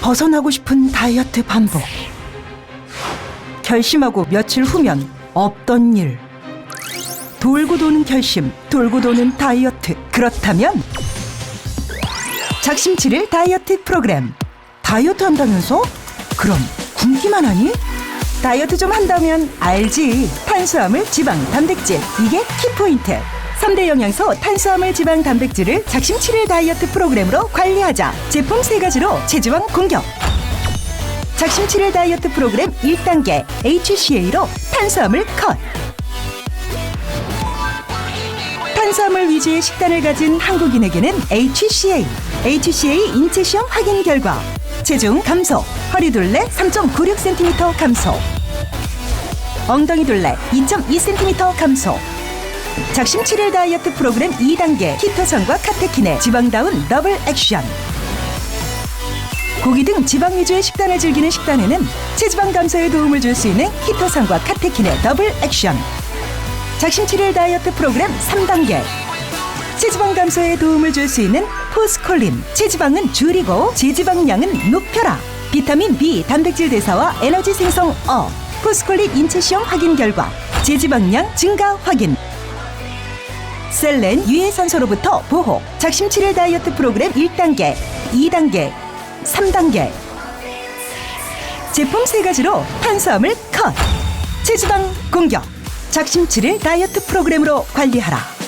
벗어나고 싶은 다이어트 반복. 결심하고 며칠 후면 없던 일. 돌고 도는 결심, 돌고 도는 다이어트. 그렇다면 작심 7일 다이어트 프로그램. 다이어트 한다면서? 그럼 굶기만 하니? 다이어트 좀 한다면 알지. 탄수화물, 지방, 단백질. 이게 키포인트. 3대 영양소 탄수화물, 지방, 단백질을 작심 7일 다이어트 프로그램으로 관리하자. 제품 세가지로 체지방 공격. 작심 7일 다이어트 프로그램 1단계 HCA로 탄수화물 컷. 탄수화물 위주의 식단을 가진 한국인에게는 HCA, HCA 인체 시험 확인 결과 체중 감소, 허리 둘레 3.96cm 감소, 엉덩이 둘레 2.2cm 감소. 작심 7일 다이어트 프로그램 2단계 키토산과 카테킨의 지방다운 더블 액션. 고기 등 지방 위주의 식단을 즐기는 식단에는 체지방 감소에 도움을 줄 수 있는 키토산과 카테킨의 더블 액션. 작심 7일 다이어트 프로그램 3단계. 체지방 감소에 도움을 줄 수 있는 포스콜린. 체지방은 줄이고 지지방량은 높여라. 비타민 B 단백질 대사와 에너지 생성 어. 포스콜린 인체 시험 확인 결과 지지방량 증가 확인. 셀렌 유해산소로부터 보호. 작심 7일 다이어트 프로그램 1단계, 2단계, 3단계. 제품 세 가지로 탄수화물 컷. 체지방 공격. 작심 7일 다이어트 프로그램으로 관리하라.